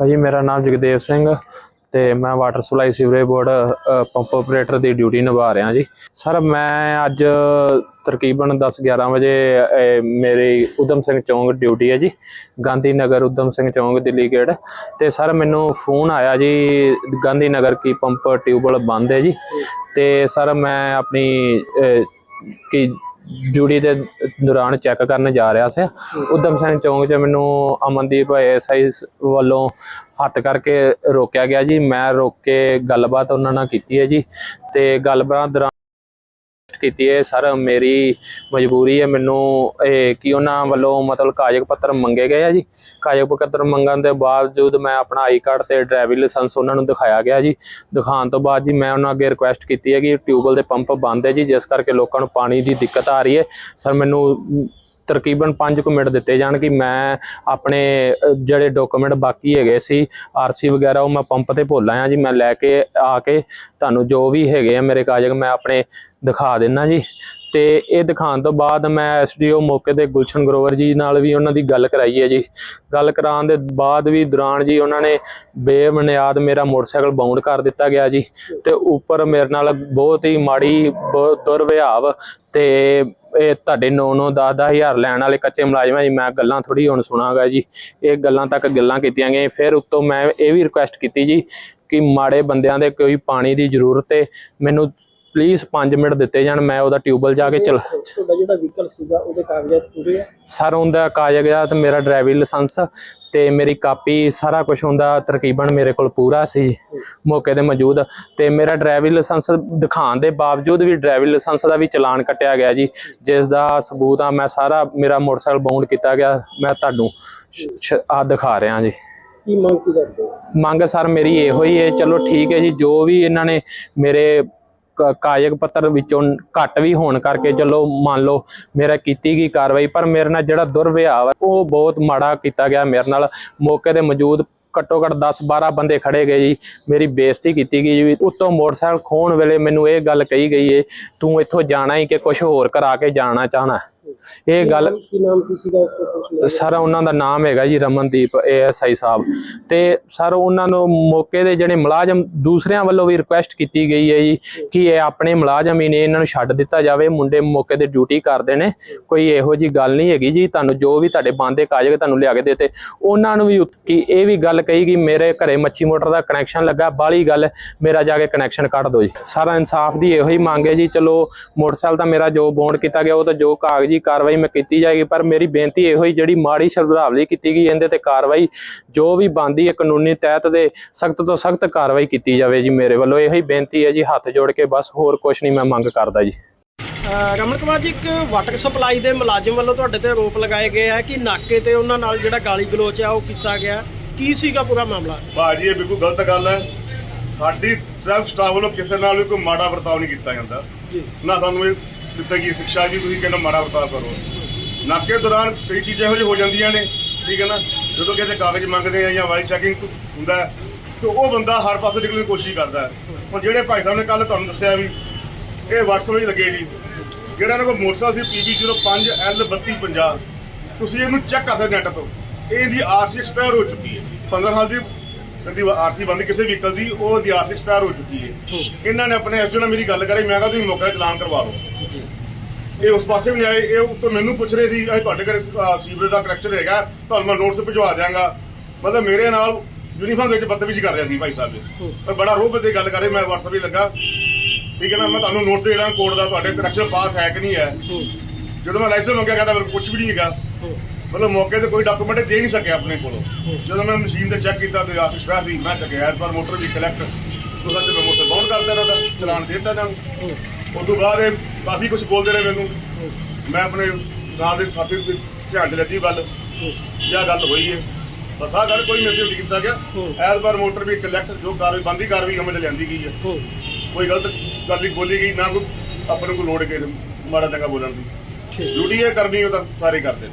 ਭਾਜੀ ਮੇਰਾ ਨਾਮ ਜਗਦੇਵ ਸਿੰਘ ਤੇ ਮੈਂ water supply sewerage board pump operator ਦੀ ਡਿਊਟੀ ਨਿਭਾ ਰਿਹਾ ਜੀ। ਸਰ ਮੈਂ ਅੱਜ ਤਕਰੀਬਨ 10 11 ਵਜੇ ਮੇਰੀ ਉਦਮ ਸਿੰਘ ਚੌਂਕ ਡਿਊਟੀ ਹੈ ਜੀ ਗਾਂਧੀ ਨਗਰ ਉਦਮ ਸਿੰਘ ਚੌਂਕ ਦਿੱਲੀ ਗੇਟ ਤੇ ਸਰ ਮੈਨੂੰ ਫੋਨ ਆਇਆ ਜੀ ਗਾਂਧੀ ਨਗਰ ਕੀ ਪੰਪ ਟਿਊਬਲ ਬੰਦ ਹੈ ਜੀ। ਤੇ ਸਰ ਮੈਂ ਆਪਣੀ ਅ, ਕੀ ਡਿਊਟੀ ਦੇ ਦੌਰਾਨ ਚੈੱਕ ਕਰਨ ਜਾ ਰਿਹਾ ਸੀ। ਉਦਮ ਸਿੰਘ ਚੌਂਕ 'ਚ ਮੈਨੂੰ ਅਮਨਦੀਪ ਐਸਆਈ ਵੱਲੋਂ ਹੱਥ ਕਰਕੇ ਰੋਕਿਆ ਗਿਆ ਜੀ। ਮੈਂ ਰੋਕ ਕੇ ਗੱਲਬਾਤ ਉਹਨਾਂ ਨਾਲ ਕੀਤੀ ਹੈ ਜੀ। ਤੇ ਗੱਲਬਾਤ ਦੌਰਾਨ ਕੀਤੀ ਹੈ। ਸਰ, ਮੇਰੀ ਮਜਬੂਰੀ ਹੈ। ਮੈਨੂੰ ਇਹ ਕਿ ਉਹਨਾਂ ਵੱਲੋਂ ਮਤਲਬ ਕਾਗਜ਼ ਪੱਤਰ ਮੰਗੇ ਗਏ ਆ ਜੀ। ਕਾਗਜ਼ ਪੱਤਰ ਮੰਗਣ ਦੇ ਬਾਵਜੂਦ ਮੈਂ ਆਪਣਾ ਆਈ ਕਾਰਡ ਤੇ ਡਰਾਈਵਿੰਗ ਲਾਇਸੈਂਸ ਉਹਨਾਂ ਨੂੰ ਦਿਖਾਇਆ ਗਿਆ ਜੀ। ਦਿਖਾਉਣ ਤੋਂ ਬਾਅਦ ਜੀ ਮੈਂ ਉਹਨਾਂ ਅੱਗੇ ਰਿਕੁਐਸਟ ਕੀਤੀ ਹੈ ਕਿ ਟਿਊਬਲ ਦੇ ਪੰਪ ਬੰਦ ਹੈ ਜੀ, ਜਿਸ ਕਰਕੇ ਲੋਕਾਂ ਨੂੰ ਪਾਣੀ ਦੀ ਦਿੱਕਤ ਆ ਰਹੀ ਹੈ। ਸਰ, ਮੈਨੂੰ ਤਕਰੀਬਨ 5 ਕੁ ਮਿੰਟ ਦਿੱਤੇ ਜਾਣ ਕਿ ਮੈਂ ਆਪਣੇ ਜਿਹੜੇ ਡਾਕੂਮੈਂਟ ਬਾਕੀ ਹੈਗੇ ਸੀ ਆਰਸੀ ਵਗੈਰਾ ਉਹ ਮੈਂ ਪੰਪ ਤੇ ਭੁੱਲ ਆਇਆ ਜੀ, ਮੈਂ ਲੈ ਕੇ ਆ ਕੇ ਤੁਹਾਨੂੰ ਜੋ ਵੀ ਹੈਗੇ ਆ ਮੇਰੇ ਕਾਗਜ਼ ਮੈਂ ਆਪਣੇ ਦਿਖਾ ਦਿੰਨਾ ਜੀ। ਤੇ ਇਹ ਦਿਖਾਉਣ ਤੋਂ ਬਾਅਦ ਮੈਂ ਐਸਡੀਓ ਮੌਕੇ ਤੇ ਗੁਲਸ਼ਨ ਗਰੋਵਰ ਜੀ ਨਾਲ ਵੀ ਉਹਨਾਂ ਦੀ ਗੱਲ ਕਰਾਈ ਹੈ ਜੀ। ਗੱਲ ਕਰਾਉਣ ਦੇ ਬਾਅਦ ਵੀ ਦੌਰਾਨ ਜੀ ਉਹਨਾਂ ਨੇ ਬੇਬੁਨਿਆਦ ਮੇਰਾ ਮੋਟਰਸਾਈਕਲ ਬਾਉਂਡ ਕਰ ਦਿੱਤਾ ਗਿਆ ਜੀ। ਤੇ ਉੱਪਰ ਮੇਰੇ ਨਾਲ ਬਹੁਤ ਹੀ ਮਾੜੀ ਬਹੁਤ ਦੁਰਵਿਹਾਵ ਤੇ ਇਹ ਤੁਹਾਡੇ 9-9 10-10 ਹਜ਼ਾਰ ਲੈਣ ਵਾਲੇ ਕੱਚੇ ਮੁਲਾਜ਼ਮਾਂ ਜੀ ਮੈਂ ਗੱਲਾਂ ਥੋੜੀ ਹੁਣ ਸੁਣਾਗਾ ਜੀ। ਇਹ ਗੱਲਾਂ ਤੱਕ ਗੱਲਾਂ ਕੀਤੀਆਂ ਗਈਆਂ ਫਿਰ ਉੱਤੋਂ ਮੈਂ ਇਹ ਵੀ ਰਿਕੁਐਸਟ ਕੀਤੀ ਜੀ ਕਿ ਮਾੜੇ ਬੰਦਿਆਂ ਦੇ ਕੋਈ ਪਾਣੀ ਦੀ ਜ਼ਰੂਰਤ ਹੈ ਮੈਨੂੰ ਪਲੀਜ਼ 5 ਮਿੰਟ ਦਿੱਤੇ ਜਾਣ ਮੈਂ ਉਹਦਾ ਟਿਊਬਲ ਜਾ ਕੇ ਚਲ ਤੁਹਾਡਾ ਜਿਹੜਾ ਵਹੀਕਲ ਸੀਗਾ ਉਹਦੇ ਕਾਗਜ਼ਾਤ ਪੂਰੇ ਆ? ਸਰ ਉਹਦਾ ਕਾਗਜ਼ਾਤ ਮੇਰਾ ਡਰਾਈਵਿੰਗ ਲਾਇਸੈਂਸ ਤੇ ਮੇਰੀ ਕਾਪੀ ਸਾਰਾ ਕੁਝ ਹੁੰਦਾ ਤਕਰੀਬਨ ਮੇਰੇ ਕੋਲ ਪੂਰਾ ਸੀ ਮੌਕੇ ਤੇ ਮੌਜੂਦ। ਤੇ ਮੇਰਾ ਡਰਾਈਵਿੰਗ ਲਾਇਸੈਂਸ ਦਿਖਾਉਣ ਦੇ ਬਾਵਜੂਦ ਵੀ ਡਰਾਈਵਿੰਗ ਲਾਇਸੈਂਸ ਦਾ ਵੀ ਚਲਾਨ ਕੱਟਿਆ ਗਿਆ ਜੀ ਜਿਸ ਦਾ ਸਬੂਤ ਆ ਮੈਂ ਸਾਰਾ ਮੇਰਾ ਮੋਟਰਸਾਈਕਲ ਬਾਉਂਡ ਕੀਤਾ ਗਿਆ ਮੈਂ ਤੁਹਾਨੂੰ ਆ ਦਿਖਾ ਰਿਹਾ ਜੀ। ਕੀ ਮੰਗ ਕੀ ਕਰਦੇ ਮੰਗ ਸਰ ਮੇਰੀ ਇਹੋ ਹੀ ਹੈ ਚਲੋ ਠੀਕ ਹੈ ਜੀ ਜੋ ਵੀ ਇਹਨਾਂ ਨੇ ਮੇਰੇ ਕ- ਕਾਗਜ਼ ਪੱਤਰ ਵਿੱਚੋਂ ਘੱਟ ਵੀ ਹੋਣ ਕਰਕੇ ਚਲੋ ਮੰਨ ਲਓ ਮੇਰਾ ਕੀਤੀ ਗਈ ਕਾਰਵਾਈ, ਪਰ ਮੇਰੇ ਨਾਲ ਜਿਹੜਾ ਦੁਰਵਿਹਾਰ ਹੈ, ਉਹ ਬਹੁਤ ਮਾੜਾ ਕੀਤਾ ਗਿਆ ਮੇਰੇ ਨਾਲ। ਮੌਕੇ ਤੇ ਮੌਜੂਦ ਘੱਟੋ ਘੱਟ 10 12 ਬੰਦੇ ਖੜੇ ਗਏ ਜੀ। ਮੇਰੀ ਬੇਇੱਜ਼ਤੀ ਕੀਤੀ ਗਈ ਜੀ। ਉੱਤੋਂ ਮੋਟਰਸਾਈਕਲ ਖੋਣ ਵੇਲੇ ਮੈਨੂੰ ਇਹ ਗੱਲ ਕਹੀ ਗਈ ਏ, ਤੂੰ ਇੱਥੋਂ ਜਾਣਾ ਹੀ ਕਿ ਕੁਝ ਹੋਰ ਕਰਾ ਕੇ ਜਾਣਾ ਚਾਹਣਾ? ਇਹ ਗੱਲ ਕੀ ਨਾਮ ਕੀ ਸੀਗਾ ਸਰ ਉਹਨਾਂ ਦਾ ਨਾਮ ਹੈਗਾ ਜੀ ਰਮਨਦੀਪ ਏਐਸਆਈ ਸਾਹਿਬ। ਤੇ ਸਰ ਉਹਨਾਂ ਨੂੰ ਮੌਕੇ ਦੇ ਜਿਹੜੇ ਮੁਲਾਜ਼ਮ ਦੂਸਰਿਆਂ ਵੱਲੋਂ ਵੀ ਰਿਕੁਐਸਟ ਕੀਤੀ ਗਈ ਹੈ ਜੀ ਕਿ ਇਹ ਆਪਣੇ ਮੁਲਾਜ਼ਮ ਹੀ ਨੇ ਇਹਨਾਂ ਨੂੰ ਛੱਡ ਦਿੱਤਾ ਜਾਵੇ ਮੁੰਡੇ ਮੌਕੇ ਤੇ ਡਿਊਟੀ ਕਰਦੇ ਨੇ। ਕੋਈ ਇਹੋ ਜੀ ਗੱਲ ਨਹੀਂ ਹੈਗੀ ਜੀ ਤੁਹਾਨੂੰ ਜੋ ਵੀ ਤੁਹਾਡੇ ਬੰਦੇ ਕਾਜਗੇ ਤੁਹਾਨੂੰ ਲਿਆ ਕੇ ਦਿੱਤੇ। ਉਹਨਾਂ ਨੂੰ ਵੀ ਕਿ ਇਹ ਵੀ ਗੱਲ ਕਹੀ ਕਿ ਮੇਰੇ ਘਰੇ ਮੱਛੀ ਮੋਟਰ ਦਾ ਕਨੈਕਸ਼ਨ ਲੱਗਾ ਬਾਲੀ ਗੱਲ ਮੇਰਾ ਜਾ ਕੇ ਕਨੈਕਸ਼ਨ ਕੱਢ ਦਿਓ ਜੀ। ਸਾਰਾ ਇਨਸਾਫ ਦੀ ਇਹੋ ਹੀ ਮੰਗ ਹੈ ਜੀ ਚਲੋ ਮੋਟਰਸਾਈਕਲ ਦਾ ਮੇਰਾ ਜੋ ਬੌਂਡ ਕੀਤਾ ਗਿਆ ਉਹ ਤਾਂ ਜੋ ਕਾਗਜ਼ੀ ਕਾਰਵਾਈ ਮੈਂ ਕੀਤੀ ਜਾਏਗੀ ਪਰ ਮੇਰੀ ਬੇਨਤੀ ਇਹੋ ਹੀ ਜਿਹੜੀ ਮਾੜੀ ਸ਼ਬਦਾਵਲੀ ਕੀਤੀ ਗਈ ਇਹਦੇ ਤੇ ਕਾਰਵਾਈ ਜੋ ਵੀ ਬੰਦੀ ਹੈ ਕਾਨੂੰਨੀ ਤਹਿਤ ਦੇ ਸਖਤ ਤੋਂ ਸਖਤ ਕਾਰਵਾਈ ਕੀਤੀ ਜਾਵੇ ਜੀ ਮੇਰੇ ਵੱਲੋਂ। ਇਹੋ ਹੀ ਬੇਨਤੀ ਹੈ ਜੀ ਹੱਥ ਜੋੜ ਕੇ ਬਸ ਹੋਰ ਕੁਝ ਨਹੀਂ ਮੈਂ ਮੰਗ ਕਰਦਾ ਜੀ। ਰਮਨ ਕੁਮਾਰ ਜੀ ਇੱਕ ਵਾਟਰ ਸਪਲਾਈ ਦੇ ਮੁਲਾਜ਼ਮ ਵੱਲੋਂ ਤੁਹਾਡੇ ਤੇ ਆਰੋਪ ਲਗਾਏ ਗਏ ਆ ਕਿ ਨਾਕੇ ਤੇ ਉਹਨਾਂ ਨਾਲ ਜਿਹੜਾ ਗਾਲੀ ਗਲੋਚ ਆ ਉਹ ਕੀਤਾ ਗਿਆ। ਕੀ ਸੀਗਾ ਪੂਰਾ ਮਾਮਲਾ? ਭਾਜੀ ਇਹ ਬਿਲਕੁਲ ਗਲਤ ਗੱਲ ਹੈ। ਸਾਡੀ ਟ੍ਰੈਫਿਕ ਸਟਾਫ ਵੱਲੋਂ ਕਿਸੇ ਨਾਲ ਵੀ ਕੋਈ ਮਾੜਾ ਵਰਤਾਓ ਨਹੀਂ ਕੀਤਾ ਜਾਂਦਾ। ਜੀ। ਨਾ ਸਾਨੂੰ ਇਹ ਦਿੱਤੀ ਗਈ ਸਿੱਖਿਆ ਜੀ ਤੁਸੀਂ ਕਹਿੰਦਾ ਮਾੜਾ ਵਰਤਾਓ ਕਰੋ। ਨਾਕੇ ਦੌਰਾਨ ਕਈ ਚੀਜ਼ਾਂ ਇਹੋ ਜਿਹੀ ਹੋ ਜਾਂਦੀਆਂ ਨੇ ਠੀਕ ਹੈ ਨਾ? ਜਦੋਂ ਕਿਸੇ ਕਾਗਜ਼ ਮੰਗਦੇ ਆ ਜਾਂ ਵਾਈ ਚੈਕਿੰਗ ਹੁੰਦਾ ਹੈ, ਤੇ ਉਹ ਬੰਦਾ ਹਰ ਪਾਸੇ ਨਿਕਲਣ ਦੀ ਕੋਸ਼ਿਸ਼ ਕਰਦਾ ਹੈ। ਹੁਣ ਜਿਹੜੇ ਭਾਈ ਸਾਹਿਬ ਨੇ ਕੱਲ ਤੁਹਾਨੂੰ ਦੱਸਿਆ ਵੀ ਇਹ WhatsApp ਵਿੱਚ ਲੱਗੇ ਜੀ। ਜਿਹੜਾ ਇਹਨਾਂ ਕੋਲ ਮੋਟਰਸਾਈਕਲ ਸੀ PB05L3250 ਤੁਸੀਂ ਇਹਨੂੰ ਚੈੱਕ ਕਰ ਸਕਦੇ ਨੈਟ ਤੋਂ। ਇਹ ਇਹਦੀ ਆਰਸੀ ਐਕਸਪਾਇਰ ਹੋ ਚੁੱਕੀ ਹੈ। 15 ਸਾਲ ਦੀ ਇਹਦੀ ਆਰਸੀ ਬੰਦ ਕਿਸੇ ਵਹੀਕਲ ਦੀ ਉਹ ਦੀ ਆਰਸੀ ਐਕਸਪਾਇਰ ਹੋ ਚੁੱਕੀ ਹੈ। ਇਹਨਾਂ ਨੇ ਆਪਣੇ ਐਚਓ ਨਾਲ ਮੇਰੀ ਗੱਲ ਕਰੀ ਮੈਂ ਕਿਹਾ ਤੁਸੀਂ ਮੌਕੇ ਤੇ ਚਲਾਨ ਕਰਵਾ ਲਓ ਇਹ ਉਸ ਪਾਸੇ ਵੀ ਨਹੀਂ ਆਏ ਇਹ ਉੱਤੋਂ ਮੈਨੂੰ ਪੁੱਛ ਰਹੇ ਸੀ ਇਹ ਤੁਹਾਡੇ ਘਰੇ ਸੀਵਰੇਜ ਦਾ ਕਰੈਕਸ਼ਨ ਹੈਗਾ ਤੁਹਾਨੂੰ ਮੈਂ ਨੋਟਿਸ ਭਿਜਵਾ ਦਿਆਂਗਾ। ਮਤਲਬ ਮੇਰੇ ਨਾਲ ਯੂਨੀਫਾਰਮ ਵਿੱਚ ਬਦਤਮੀਜ਼ੀ ਕਰ ਰਿਹਾ ਸੀ ਭਾਈ ਸਾਹਿਬ ਜੀ। ਪਰ ਬੜਾ ਰੋਹ ਤੇ ਗੱਲ ਕਰੇ ਮੈਂ WhatsApp ਹੀ ਲੱਗਾ। ਠੀਕ ਹੈ ਨਾ ਮੈਂ ਤੁਹਾਨੂੰ ਨੋਟਿਸ ਦੇ ਦਾਂ ਕੋਡ ਦਾ ਤੁਹਾਡੇ ਕਰੈਕਸ਼ਨ ਪਾਸ ਹੈ ਕਿ ਨਹੀਂ ਹੈ। ਜਦੋਂ ਮੈਂ ਲਾਇਸੈਂਸ ਮੰਗਿਆ ਕਹਿੰਦਾ ਮੇਰੇ ਕੁਝ ਵੀ ਨਹੀਂ ਹੈਗਾ। ਮਤਲਬ ਮੌਕੇ ਤੇ ਕੋਈ ਡਾਕੂਮੈਂਟ ਦੇ ਨਹੀਂ ਸਕਿਆ ਆਪਣੇ ਕੋਲੋਂ। ਜਦੋਂ ਮੈਂ ਮਸ਼ੀਨ ਤੇ ਚੈੱਕ ਕੀਤਾ ਤੇ ਆਸਿਸ ਪਿਆ ਸੀ ਮੈਂ ਚੱਕਿਆ ਐਸ ਪਰ ਮੋਟਰ ਵੀ ਕਲੈਕਟ ਤੋਂ ਸੱਚ ਮੈਂ ਮੋਟਰ ਬਾਉਂਡ ਕਰਦਾ ਰਿਹਾ ਤਾਂ ਚਲਾਨ ਦੇ ਦਿੱਤਾ ਇਹਨਾਂ ਨੂੰ। ਉਸ ਤੋਂ ਬਾਅਦ ਇਹ ਕਾਫੀ ਕੁਝ ਬੋਲਦੇ ਰਹੇ ਮੈਨੂੰ। ਮੈਂ ਆਪਣੇ ਨਾਲ ਦੇ ਸਾਥੀ ਦੇ ਧਿਆਨ ਚ ਲੱਗੀ ਗੱਲ। ਇਹ ਗੱਲ ਹੋਈ ਹੈ ਬਸ ਆਹ ਗੱਲ ਕੋਈ ਮੈਸੇਜ ਕੀਤਾ ਗਿਆ। ਐਸ ਪਰ ਮੋਟਰ ਵੀ ਕਲੈਕਟ ਜੋ ਕਾਰਵਾਈ ਬੰਦੀ ਕਾਰਵਾਈ ਅਮਲ ਚ ਲਿਆਂਦੀ ਗਈ ਹੈ ਕੋਈ ਗਲਤ ਗੱਲ ਨਹੀਂ ਬੋਲੀ ਗਈ ਨਾ ਕੋਈ ਆਪਣੇ ਕੋਲ ਲੋੜ ਕੇ ਮਾੜਾ ਚੰਗਾ ਬੋਲਣ ਦੀ। ਡਿਊਟੀ ਇਹ ਕਰਨੀ ਉਹ ਤਾਂ ਸਾਰੇ ਕਰਦੇ